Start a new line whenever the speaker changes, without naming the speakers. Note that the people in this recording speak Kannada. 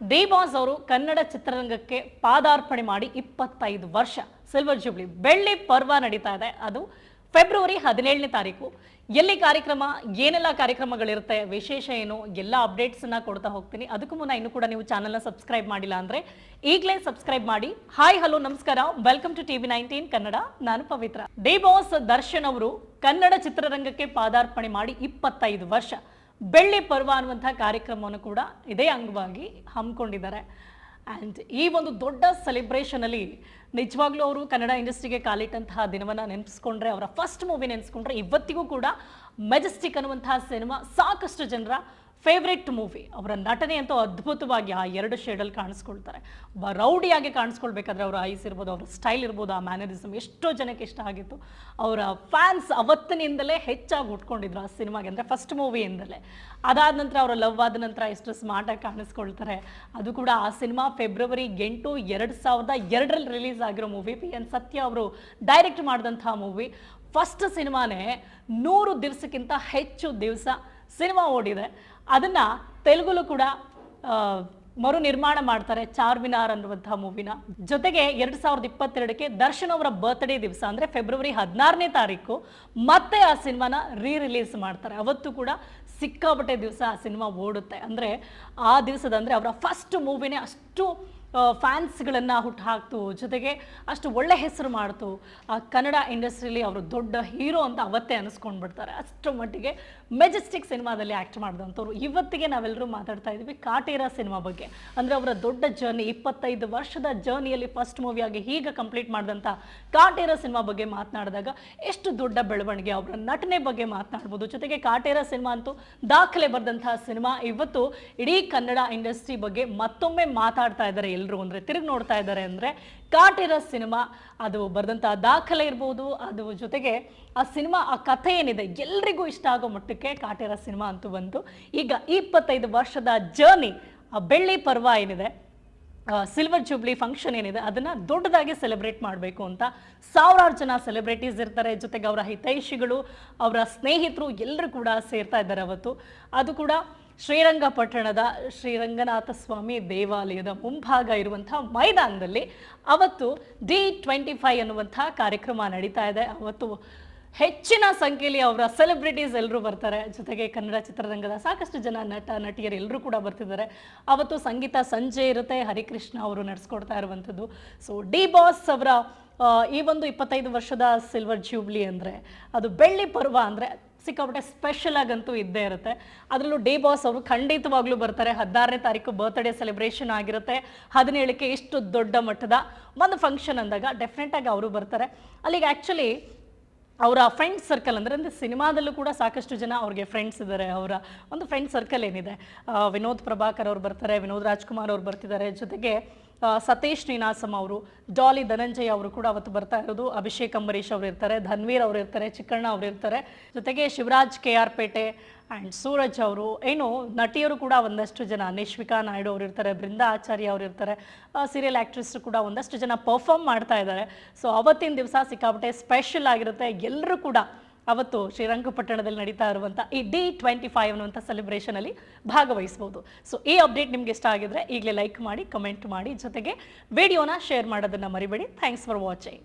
ಡಿ ಬಾಸ್ ಅವರು ಕನ್ನಡ ಚಿತ್ರರಂಗಕ್ಕೆ ಪಾದಾರ್ಪಣೆ ಮಾಡಿ ಇಪ್ಪತ್ತೈದು ವರ್ಷ ಸಿಲ್ವರ್ ಜೂಬ್ಲಿ ಬೆಳ್ಳಿ ಪರ್ವ ನಡೀತಾ ಇದೆ. ಅದು ಫೆಬ್ರವರಿ ಹದಿನೇಳನೇ ತಾರೀಕು. ಎಲ್ಲಿ ಕಾರ್ಯಕ್ರಮ, ಏನೆಲ್ಲ ಕಾರ್ಯಕ್ರಮಗಳಿರುತ್ತೆ, ವಿಶೇಷ ಏನು, ಎಲ್ಲ ಅಪ್ಡೇಟ್ಸನ್ನ ಕೊಡ್ತಾ ಹೋಗ್ತೀನಿ. ಅದಕ್ಕೂ ಮುನ್ನ ಇನ್ನು ಕೂಡ ನೀವು ಚಾನಲ್ನ ಸಬ್ಸ್ಕ್ರೈಬ್ ಮಾಡಿಲ್ಲ ಅಂದ್ರೆ ಈಗಲೇ ಸಬ್ಸ್ಕ್ರೈಬ್ ಮಾಡಿ. ಹಾಯ್ ಹಲೋ ನಮಸ್ಕಾರ. Welcome to TV nineteen Kannada. ನಾನು ಪವಿತ್ರ. ಡಿ ಬಾಸ್ ದರ್ಶನ್ ಅವರು ಕನ್ನಡ ಚಿತ್ರರಂಗಕ್ಕೆ ಪಾದಾರ್ಪಣೆ ಮಾಡಿ ಇಪ್ಪತ್ತೈದು ವರ್ಷ. ಬೆಳ್ಳಿ ಪರ್ವ ಅನ್ನುವಂಥ ಕಾರ್ಯಕ್ರಮವನ್ನು ಕೂಡ ಇದೇ ಅಂಗವಾಗಿ ಹಮ್ಮಿಕೊಂಡಿದ್ದಾರೆ. ಆ್ಯಂಡ್ ಈ ಒಂದು ದೊಡ್ಡ ಸೆಲೆಬ್ರೇಷನಲ್ಲಿ ನಿಜವಾಗ್ಲೂ ಅವರು ಕನ್ನಡ ಇಂಡಸ್ಟ್ರಿಗೆ ಕಾಲಿಟ್ಟಂತಹ ದಿನವನ್ನು ನೆನೆಸ್ಕೊಂಡ್ರೆ ಅವರ ಫಸ್ಟ್ ಮೂವಿ ನೆನೆಸ್ಕೊಂಡ್ರೆ ಇವತ್ತಿಗೂ ಕೂಡ ಮೆಜೆಸ್ಟಿಕ್ ಅನ್ನುವಂತಹ ಸಿನಿಮಾ ಸಾಕಷ್ಟು ಜನರ ಫೇವ್ರೆಟ್ ಮೂವಿ. ಅವರ ನಟನೆ ಅಂತೂ ಅದ್ಭುತವಾಗಿ ಆ ಎರಡು ಶೇಡಲ್ಲಿ ಕಾಣಿಸ್ಕೊಳ್ತಾರೆ. ಒಬ್ಬ ರೌಡಿಯಾಗಿ ಕಾಣಿಸ್ಕೊಳ್ಬೇಕಾದ್ರೆ ಅವರ ಐಸ್ ಇರ್ಬೋದು, ಅವರ ಸ್ಟೈಲ್ ಇರ್ಬೋದು, ಆ ಮ್ಯಾನರಿಸಮ್ ಎಷ್ಟೋ ಜನಕ್ಕೆ ಇಷ್ಟ ಆಗಿತ್ತು. ಅವರ ಫ್ಯಾನ್ಸ್ ಅವತ್ತಿನಿಂದಲೇ ಹೆಚ್ಚಾಗಿ ಉಟ್ಕೊಂಡಿದ್ರು ಆ ಸಿನಿಮಾಗೆ. ಅಂದರೆ ಫಸ್ಟ್ ಮೂವಿಯಿಂದಲೇ ಅದಾದ ನಂತರ ಅವರ ಲವ್ ಆದ ನಂತರ ಎಷ್ಟು ಸ್ಮಾರ್ಟಾಗಿ ಕಾಣಿಸ್ಕೊಳ್ತಾರೆ. ಅದು ಕೂಡ ಆ ಸಿನಿಮಾ ಫೆಬ್ರವರಿ ಎಂಟು ಎರಡು ಸಾವಿರದ ಎರಡರಲ್ಲಿ ರಿಲೀಸ್ ಆಗಿರೋ ಮೂವಿ ಪಿ ಎನ್ ಸತ್ಯ ಅವರು ಡೈರೆಕ್ಟ್ ಮಾಡಿದಂಥ ಮೂವಿ ಫಸ್ಟ್ ಸಿನಿಮಾನೇ ನೂರು ದಿವಸಕ್ಕಿಂತ ಹೆಚ್ಚು ದಿವಸ ಸಿನಿಮಾ ಓಡಿದೆ. ಅದನ್ನು ತೆಲುಗುಲು ಕೂಡ ಮರು ನಿರ್ಮಾಣ ಮಾಡ್ತಾರೆ ಚಾರ್ಮಿನಾರ್ ಅನ್ನುವಂತಹ ಮೂವಿನ. ಜೊತೆಗೆ ಎರಡು ಸಾವಿರದ ಇಪ್ಪತ್ತೆರಡಕ್ಕೆ ದರ್ಶನ್ ಅವರ ಬರ್ತ್ಡೇ ದಿವಸ, ಅಂದರೆ ಫೆಬ್ರವರಿ ಹದಿನಾರನೇ ತಾರೀಕು, ಮತ್ತೆ ಆ ಸಿನಿಮಾನ ರೀ ರಿಲೀಸ್ ಮಾಡ್ತಾರೆ. ಅವತ್ತು ಕೂಡ ಸಿಕ್ಕಾಪಟ್ಟೆ ದಿವಸ ಆ ಸಿನಿಮಾ ಓಡುತ್ತೆ. ಅಂದರೆ ಆ ದಿವಸದಂದರೆ ಅವರ ಫಸ್ಟ್ ಮೂವಿನೇ ಅಷ್ಟು ಫ್ಯಾನ್ಸ್ಗಳನ್ನು ಹುಟ್ಟುಹಾಕ್ತು ಜೊತೆಗೆ ಅಷ್ಟು ಒಳ್ಳೆ ಹೆಸರು ಮಾಡ್ತು. ಆ, ಕನ್ನಡ ಇಂಡಸ್ಟ್ರಿಲಿ ಅವರು ದೊಡ್ಡ ಹೀರೋ ಅಂತ ಅವತ್ತೇ ಅನಿಸ್ಕೊಂಡು ಬಿಡ್ತಾರೆ ಅಷ್ಟರ ಮಟ್ಟಿಗೆ ಮೆಜೆಸ್ಟಿಕ್ ಸಿನಿಮಾದಲ್ಲಿ ಆ್ಯಕ್ಟ್ ಮಾಡಿದಂಥವ್ರು. ಇವತ್ತಿಗೆ ನಾವೆಲ್ಲರೂ ಮಾತಾಡ್ತಾ ಇದ್ವಿ ಕಾಟೇರ ಸಿನಿಮಾ ಬಗ್ಗೆ. ಅಂದರೆ ಅವರ ದೊಡ್ಡ ಜರ್ನಿ, ಇಪ್ಪತ್ತೈದು ವರ್ಷದ ಜರ್ನಿಯಲ್ಲಿ ಫಸ್ಟ್ ಮೂವಿಯಾಗಿ ಈಗ ಕಂಪ್ಲೀಟ್ ಮಾಡಿದಂಥ ಕಾಟೇರ ಸಿನಿಮಾ ಬಗ್ಗೆ ಮಾತನಾಡಿದಾಗ ಎಷ್ಟು ದೊಡ್ಡ ಬೆಳವಣಿಗೆ ಅವರ ನಟನೆ ಬಗ್ಗೆ ಮಾತನಾಡ್ಬೋದು. ಜೊತೆಗೆ ಕಾಟೇರ ಸಿನಿಮಾ ಅಂತೂ ದಾಖಲೆ ಬರೆದಂತಹ ಸಿನಿಮಾ. ಇವತ್ತು ಇಡೀ ಕನ್ನಡ ಇಂಡಸ್ಟ್ರಿ ಬಗ್ಗೆ ಮತ್ತೊಮ್ಮೆ ಮಾತಾಡ್ತಾ ಇದ್ದಾರೆ ಎಲ್ಲರೂ ಅಂದರೆ ತಿರುಗಿ ನೋಡ್ತಾ ಇದ್ದಾರೆ ಅಂದರೆ ಕಾಟಿರೋ ಸಿನಿಮಾ. ಅದು ಬರೆದಂಥ ದಾಖಲೆ ಇರ್ಬೋದು. ಅದು ಜೊತೆಗೆ ಆ ಸಿನಿಮಾ, ಆ ಕಥೆ ಏನಿದೆ ಎಲ್ರಿಗೂ ಇಷ್ಟ ಆಗೋ ಮಟ್ಟಕ್ಕೆ ಕಾಟೇರ ಸಿನಿಮಾ ಅಂತೂ ಬಂತು. ಈಗ ಇಪ್ಪತ್ತೈದು ವರ್ಷದ ಜರ್ನಿ ಆ ಬೆಳ್ಳಿ ಪರ್ವ ಏನಿದೆ ಸಿಲ್ವರ್ ಜೂಬ್ಲಿ ಫಂಕ್ಷನ್ ಏನಿದೆ, ಅದನ್ನ ದೊಡ್ಡದಾಗಿ ಸೆಲೆಬ್ರೇಟ್ ಮಾಡಬೇಕು ಅಂತ ಸಾವಿರಾರು ಜನ ಸೆಲೆಬ್ರಿಟೀಸ್ ಇರ್ತಾರೆ. ಜೊತೆಗೆ ಅವರ ಹಿತೈಷಿಗಳು, ಅವರ ಸ್ನೇಹಿತರು ಎಲ್ಲರೂ ಕೂಡ ಸೇರ್ತಾ ಇದ್ದಾರೆ ಅವತ್ತು. ಅದು ಕೂಡ ಶ್ರೀರಂಗಪಟ್ಟಣದ ಶ್ರೀರಂಗನಾಥ ಸ್ವಾಮಿ ದೇವಾಲಯದ ಮುಂಭಾಗ ಇರುವಂಥ ಮೈದಾನದಲ್ಲಿ ಅವತ್ತು ಡಿ ಟ್ವೆಂಟಿ ಫೈವ್ ಅನ್ನುವಂಥ ಕಾರ್ಯಕ್ರಮ ನಡೀತಾ ಇದೆ. ಅವತ್ತು ಹೆಚ್ಚಿನ ಸಂಖ್ಯೆಯಲ್ಲಿ ಅವರ ಸೆಲೆಬ್ರಿಟೀಸ್ ಎಲ್ಲರೂ ಬರ್ತಾರೆ. ಜೊತೆಗೆ ಕನ್ನಡ ಚಿತ್ರರಂಗದ ಸಾಕಷ್ಟು ಜನ ನಟ, ನಟಿಯರು ಎಲ್ಲರೂ ಕೂಡ ಬರ್ತಿದ್ದಾರೆ. ಅವತ್ತು ಸಂಗೀತ ಸಂಜೆ ಇರುತ್ತೆ. ಹರಿಕೃಷ್ಣ ಅವರು ನಡೆಸ್ಕೊಡ್ತಾ ಇರುವಂಥದ್ದು. ಸೊ ಡಿ ಬಾಸ್ ಅವರ ಈ ಒಂದು ಇಪ್ಪತ್ತೈದು ವರ್ಷದ ಸಿಲ್ವರ್ ಜ್ಯೂಬ್ಲಿ ಅಂದರೆ, ಅದು ಬೆಳ್ಳಿ ಪರ್ವ ಅಂದರೆ ಸಿಕ್ಕಾಪಟ್ಟೆ ಸ್ಪೆಷಲ್ ಆಗಂತೂ ಇದ್ದೇ ಇರುತ್ತೆ. ಅದರಲ್ಲೂ ಡೇ ಬಾಸ್ ಅವರು ಖಂಡಿತವಾಗ್ಲೂ ಬರ್ತಾರೆ. ಹದಿನಾರನೇ ತಾರೀಕು ಬರ್ತ್ಡೇ ಸೆಲೆಬ್ರೇಷನ್ ಆಗಿರುತ್ತೆ. ಹದಿನೇಳಕ್ಕೆ ಇಷ್ಟು ದೊಡ್ಡ ಮಟ್ಟದ ಒಂದು ಫಂಕ್ಷನ್ ಅಂದಾಗ ಡೆಫಿನೆಟ್ ಆಗಿ ಅವರು ಬರ್ತಾರೆ. ಅಲ್ಲಿಗೆ ಆ್ಯಕ್ಚುಲಿ ಅವರ ಫ್ರೆಂಡ್ ಸರ್ಕಲ್ ಅಂದರೆ ಅಂದರೆ ಸಿನಿಮಾದಲ್ಲೂ ಕೂಡ ಸಾಕಷ್ಟು ಜನ ಅವ್ರಿಗೆ ಫ್ರೆಂಡ್ಸ್ ಇದ್ದಾರೆ ಅವರ ಒಂದು ಫ್ರೆಂಡ್ ಸರ್ಕಲ್ ಏನಿದೆ. ವಿನೋದ್ ಪ್ರಭಾಕರ್ ಅವ್ರು ಬರ್ತಾರೆ, ವಿನೋದ್ ರಾಜ್ಕುಮಾರ್ ಅವ್ರು ಬರ್ತಿದ್ದಾರೆ. ಜೊತೆಗೆ ಸತೀಶ್ ನೀನಾಸಂ ಅವರು, ಡಾಲಿ ಧನಂಜಯ್ ಅವರು ಕೂಡ ಅವತ್ತು ಬರ್ತಾ ಇರೋದು. ಅಭಿಷೇಕ್ ಅಂಬರೀಶ್ ಅವರು ಇರ್ತಾರೆ, ಧನ್ವೀರ್ ಅವರು ಇರ್ತಾರೆ, ಚಿಕ್ಕಣ್ಣ ಅವರು ಇರ್ತಾರೆ. ಜೊತೆಗೆ Shivaraj K R Pete and Suraj ಅವರು. ಏನು, ನಟಿಯರು ಕೂಡ ಒಂದಷ್ಟು ಜನ. ನಿಶ್ವಿಕಾ ನಾಯ್ಡು ಅವರು ಇರ್ತಾರೆ, ಬೃಂದಾ ಆಚಾರ್ಯ ಅವರು ಇರ್ತಾರೆ. ಸೀರಿಯಲ್ ಆ್ಯಕ್ಟ್ರೆಸ್ ಕೂಡ ಒಂದಷ್ಟು ಜನ ಪರ್ಫಾರ್ಮ್ ಮಾಡ್ತಾ ಇದ್ದಾರೆ. ಸೊ ಅವತ್ತಿನ ದಿವಸ ಸಿಕ್ಕಾಪಟ್ಟೆ ಸ್ಪೆಷಲ್ ಆಗಿರುತ್ತೆ. ಎಲ್ಲರೂ ಕೂಡ ಅವತ್ತು ಶ್ರೀರಂಗಪಟ್ಟಣದಲ್ಲಿ ನಡೀತಾ ಇರುವಂಥ ಈ ಡಿ ಟ್ವೆಂಟಿ ಫೈವ್ ಅನ್ನುವಂಥ ಸೆಲೆಬ್ರೇಷನಲ್ಲಿ ಭಾಗವಹಿಸ್ಬೋದು. ಸೊ ಈ ಅಪ್ಡೇಟ್ ನಿಮ್ಗೆ ಇಷ್ಟ ಆಗಿದ್ರೆ ಈಗಲೇ ಲೈಕ್ ಮಾಡಿ ಕಮೆಂಟ್ ಮಾಡಿ. ಜೊತೆಗೆ ವಿಡಿಯೋನ ಶೇರ್ ಮಾಡೋದನ್ನ ಮರಿಬೇಡಿ. Thanks for watching